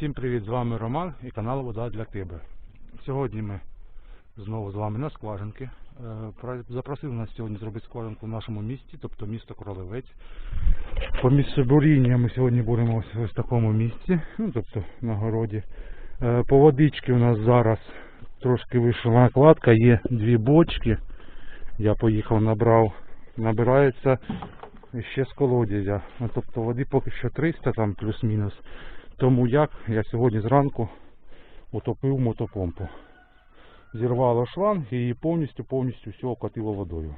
Всім привіт, з вами Роман і канал Вода для тебе. Сьогодні ми знову з вами на скважинки. Е, про- Запросили нас сьогодні зробити скважинку в нашому місті, тобто місто Кролевець. По місцю буріння ми сьогодні будемо ось, в такому місці, ну, тобто на городі. Е, По водички у нас зараз трошки вийшла накладка, є дві бочки. Я поїхав, набрав, набирається ще з колодязя. Ну, Тобто води поки що 300 там плюс-мінус. Тому як я сьогодні зранку утопив мотопомпу. Зірвало шланг і її повністю повністю все окатило водою.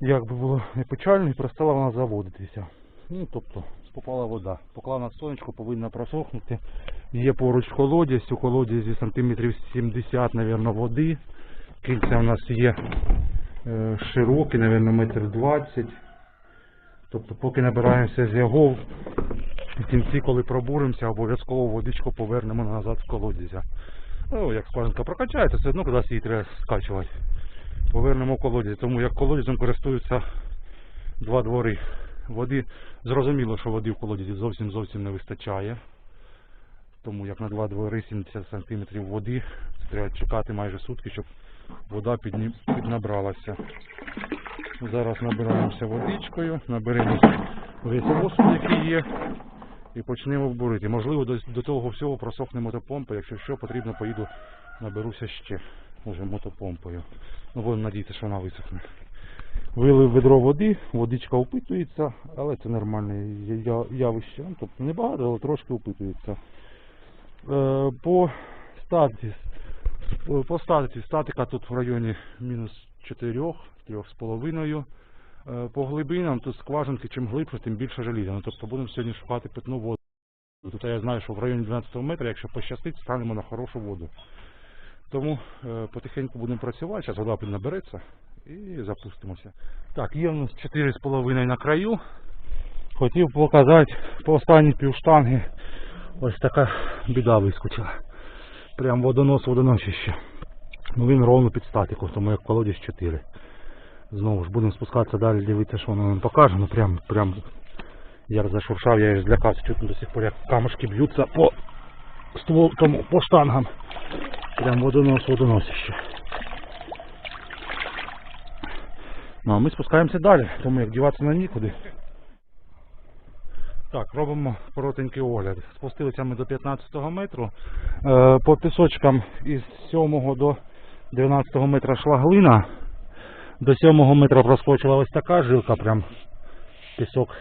Як би було не печально, і перестала вона заводитися. Ну, тобто, попала вода. Поклав на сонечко, повинна просохнути. Є поруч колодязь, у колодязі сантиметрів 70, мабуть, води. Кільця у нас є е, широкі, мабуть, метр 20. Тобто, поки набираємося з його, в кінці, коли пробуримося, обов'язково водичку повернемо назад з колодязя. Ну, як скважинка прокачається, все одно кудись її треба скачувати. Повернемо в колодязь. Тому як колодязем користуються два двори. Води, зрозуміло, що води в колодязі зовсім зовсім не вистачає. Тому як на два двори 70 см води, треба чекати майже сутки, щоб вода піднабралася. Зараз набираємося водичкою, наберемо весь осуд, який є, і почнемо бурити. Можливо, до, до того всього просохне мотопомпа. Якщо що, потрібно, поїду, наберуся ще уже мотопомпою. Ну, будемо надіятися, що вона висохне. Вилив ведро води, водичка опитується, але це нормальне явище. Ну, Тобто не багато, але трошки опитується. Е, По статці, по статиці статика тут в районі мінус 4, 3,5. Е, По глибинам тут скважинки, чим глибше, тим більше желіза. Ну, тобто будемо сьогодні шукати питну воду. Тут я знаю, що в районі 12 метра, якщо пощастить, станемо на хорошу воду. Тому е, потихеньку будемо працювати, зараз вода піднабереться і запустимося. Так, є в нас 4,5 на краю. Хотів показати по останній півштанги. Ось така біда вискочила. Прям водонос водоносище. Ну він ровно під статику, тому як колодязь 4. Знову ж будемо спускатися далі, дивитися, що воно нам покаже. Ну прям, прям я зашуршав, я аж злякався, чутно до сих пор, як камушки б'ються по ствол, тому, по штангам. Прям водонос водоносище. Ну а ми спускаємося далі, тому як діватися на нікуди. Так, робимо коротенький огляд. Спустилися ми до 15 метру. Е, по пісочкам із 7 до 12 метра йшла глина. До 7 метра проскочила ось така жилка, прям пісок.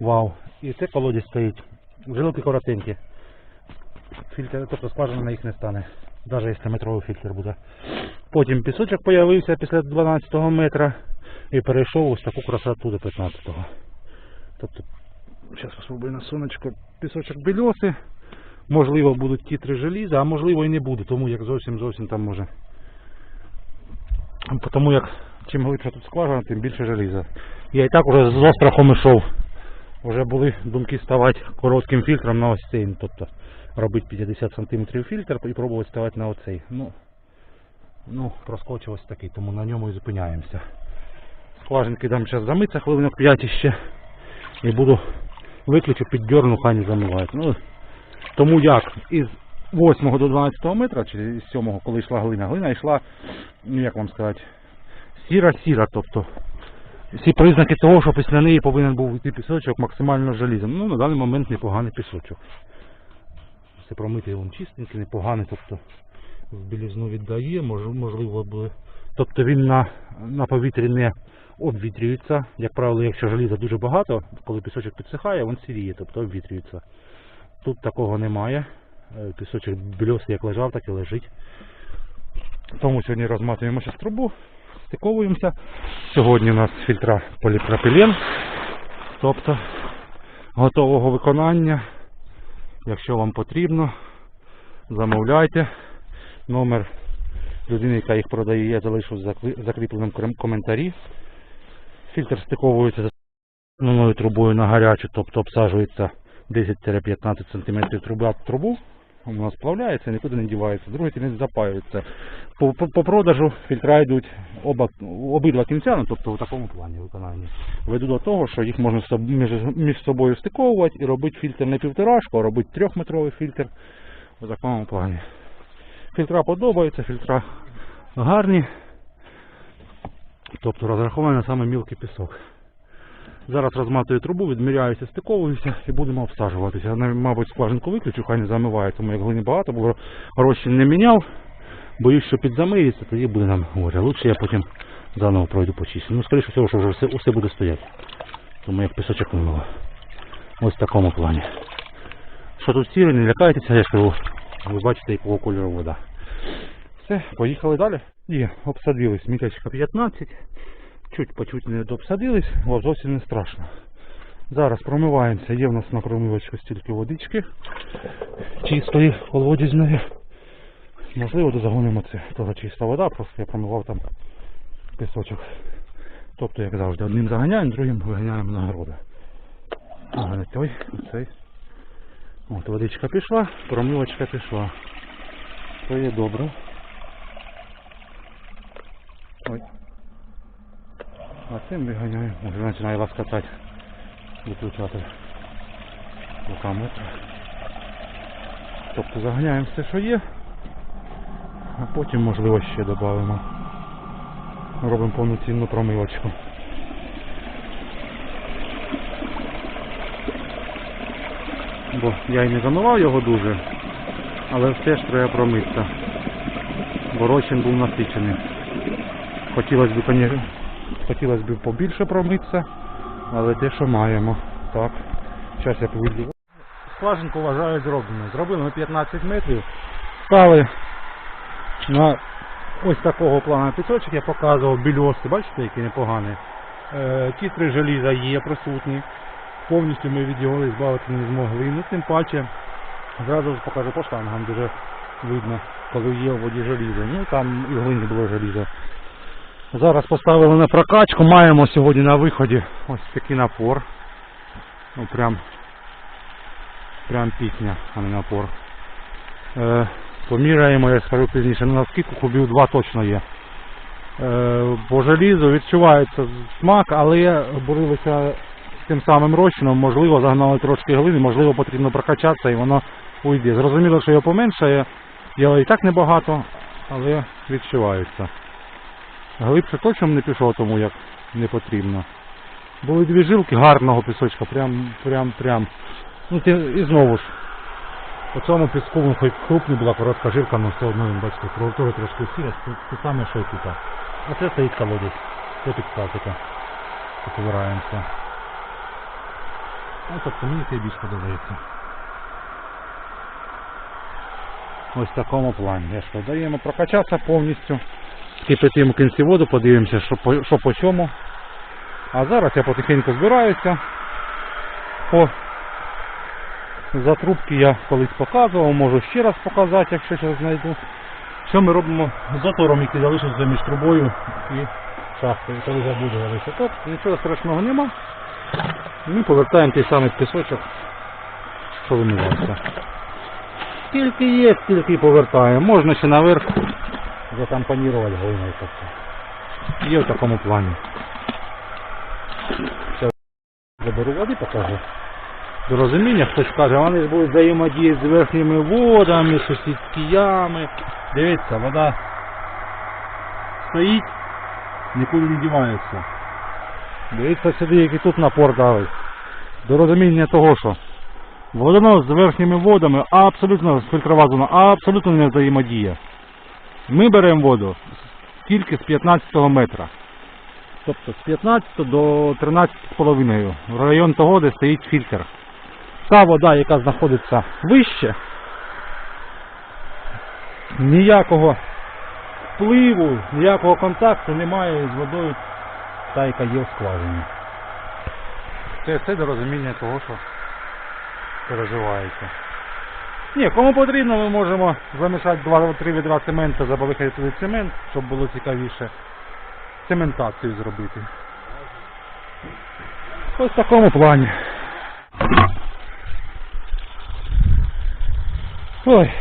Вау. І це колодязь стоїть. Жилки коротенькі. Фільтр, тобто скважина на їх не стане. Навіть якщо метровий фільтр буде. Потім пісочок з'явився після 12 метра і перейшов ось таку красоту до 15-го. Тобто Зараз спробую на сонечко. Пісочок бельоси. Можливо, будуть тітри желіза, а можливо і не буде, тому як зовсім зовсім там може. Тому як чим глибше тут скважина, тим більше желіза. Я і так уже з острахом ішов. Вже були думки ставати коротким фільтром на ось цей. Тобто робити 50 см фільтр і пробувати ставати на оцей. Ну, ну проскочив ось такий, тому на ньому і зупиняємося. Скважинки дам зараз замитися хвилинок 5 ще. І буду виключу, піддерну, хай не замивають. Ну, тому як із 8 до 12 метра, чи з 7, коли йшла глина, глина йшла, ну як вам сказати, сіра-сіра, тобто всі признаки того, що після неї повинен був йти пісочок максимально желізом. Ну, на даний момент непоганий пісочок. Все промитий він чистенький, непоганий, тобто в білізну віддає, можливо буде. Тобто він на, на повітрі не обвітрюється. Як правило, якщо желіза дуже багато, коли пісочок підсихає, він сіріє, тобто обвітрюється. Тут такого немає. Е, Пісочок більосий як лежав, так і лежить. Тому сьогодні розматуємо зараз трубу, стиковуємося. Сьогодні у нас фільтра поліпропілен, тобто готового виконання. Якщо вам потрібно, замовляйте. Номер людини, яка їх продає, я залишу в закріпленому коментарі. Фільтр стиковується за основною трубою на гарячу, тобто обсаджується 10-15 см труба в трубу у нас сплавляється, нікуди не дівається, другий кінець запаюється. По, по, по продажу фільтра йдуть оба, обидва кінця, ну, тобто в такому плані виконання. Веду до того, що їх можна між, між собою стиковувати і робити фільтр не півторашку, а робити трьохметровий фільтр в такому плані. Фільтра подобаються, фільтра гарні. Тобто розрахований на саме мілкий пісок. Зараз розматую трубу, відміряюся, стиковуюся і будемо обсаджуватися. Мабуть, скважинку виключу, хай не замиває, тому як глини багато, бо розчин не міняв. Боюсь, що підзамиється, тоді буде нам горе. Лучше я потім заново пройду почищу. Ну, скоріше всього, що вже все, усе буде стояти. Тому як пісочок вимило. Ось в такому плані. Що тут сіре, не лякайтеся, я кажу, ви бачите, якого кольору вода. Все, поїхали далі. І обсадились міточка 15. Чуть по чуть не обсадились, о, зовсім не страшно. Зараз промиваємося. Є в нас на промивочку стільки водички. Чистої, колодязної. Можливо, дозагонимо це. Теж чиста вода, просто я промивав там пісочок. Тобто, як завжди, одним заганяємо, другим виганяємо на городи. Ага, не той, цей. От водичка пішла, промивочка пішла. То є добре. Ой. А цим виганяємо. Вже починає ласкатати виключати рукометр. Тобто заганяємо все, що є, а потім, можливо, ще додамо. Робимо повноцінну промивочку. Бо я й не замивав його дуже, але все ж треба промитися. Бо розчин був насичений. Хотілося б, конечно, хотілося б побільше промитися, але те, що маємо. Так. Зараз я повідлю. Скважинку вважаю зробленою. Зробили ми 15 метрів. Стали на ось такого плану пісочок, я показував більоси, бачите, які непогані. Е, тітри желіза є присутні. Повністю ми від його збавити не змогли. Ну, тим паче, зразу ж покажу по штангам, дуже видно, коли є в воді желізо. Ну там і в глині було желізо. Зараз поставили на прокачку, маємо сьогодні на виході ось такий напор. Ну прям, прям пісня, а не напор. Е, поміряємо, я скажу пізніше, ну наскільки кубів 2 точно є. Е, по желізу відчувається смак, але боролися з тим самим розчином, можливо, загнали трошки глини, можливо, потрібно прокачатися і воно уйде. Зрозуміло, що його поменшає, його і так небагато, але відчувається. Глибше точно не пішов, тому як не потрібно. Були дві жилки гарного пісочка, прям, прям, прям. Ну ти, і знову ж, по цьому піску, ну, хоч крупний була коротка жилка, але все одно, він, бачите, теж трошки сіра, це те саме, що і тут. А це стоїть колодязь, це підстатика. Повираємося. Ну, тобто мені це більш подобається. Ось в такому плані. Я що, даємо прокачатися повністю. Кипятимо кінці воду, подивимося, що по, що по чому. А зараз я потихеньку збираюся. По затрубки я колись показував, можу ще раз показати, якщо щось знайду. Що ми робимо з затором, який залишився між трубою і шахтою, коли забудувалися. Так, нічого страшного нема. Ми повертаємо той самий пісочок, що вимивався. Скільки є, стільки повертаємо. Можна ще наверх затампонувати глиною. тобто. Є в такому плані. Зараз заберу води, покажу. До розуміння, хтось каже, вони ж будуть взаємодіяти з верхніми водами, сусідські ями. Дивіться, вода стоїть, нікуди не дівається. Дивіться сюди, який тут напор дали. До розуміння того, що водонос з верхніми водами абсолютно зона, абсолютно не взаємодіє. Ми беремо воду тільки з 15 метра. Тобто з 15 до 13,5 в район того, де стоїть фільтр. Та вода, яка знаходиться вище, ніякого впливу, ніякого контакту немає з водою, та яка є в скважині. Це все до розуміння того, що переживається. Ні, кому потрібно, ми можемо замішати 2-3 відра цементу, забалихати туди цемент, щоб було цікавіше цементацію зробити. Ось в такому плані. Ой,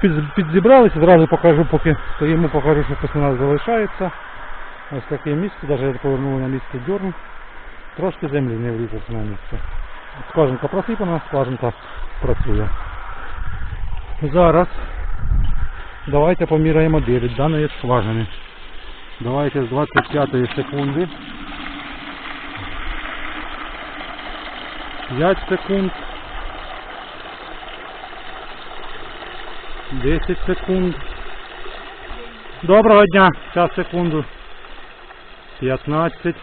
під, підзібралися, зразу покажу, поки стоїмо, покажу, що після нас залишається. Ось таке місце, навіть повернули на місце дьорн. Трошки землі не влізати на місце. Скважинка просипана, скважинка працює. Зараз давайте поміряємо дебіт даної скважини. Давайте з 25 секунди. 5 секунд. 10 секунд. Доброго дня. Сейчас, секунду. 15.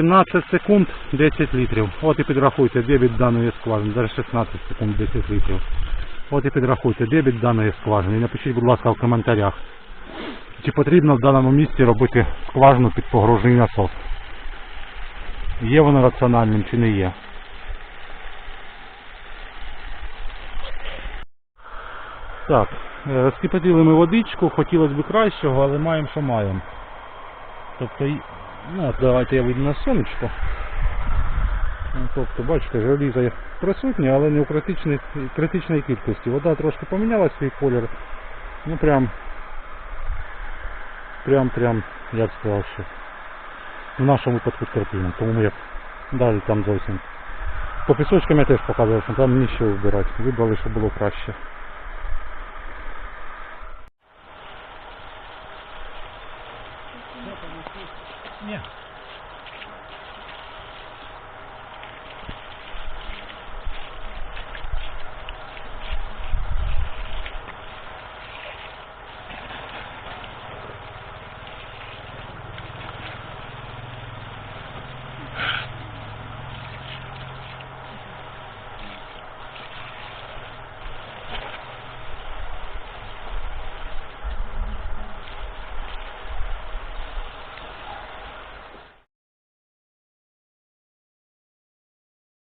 17 секунд 10 літрів. От і підрахуйте дебіт даної скважини. Зараз 16 секунд 10 літрів. От і підрахуйте дебіт даної скважини. І напишіть, будь ласка, в коментарях. Чи потрібно в даному місці робити скважину під погружний насос? Є воно раціональним чи не є? Так, е, скипятили ми водичку, хотілося б кращого, але маємо, що маємо. Тобто, ну, давайте я вийду на сонечко. Ну, Тобто, бачите, желізо присутнє, але не у критичній, кількості. Вода трошки поміняла свій колір. Ну прям, прям, прям, я б сказав, що в нашому випадку терпимо. Тому я далі там зовсім. По пісочкам я теж показував, що там нічого вибирати. Вибрали, що було краще.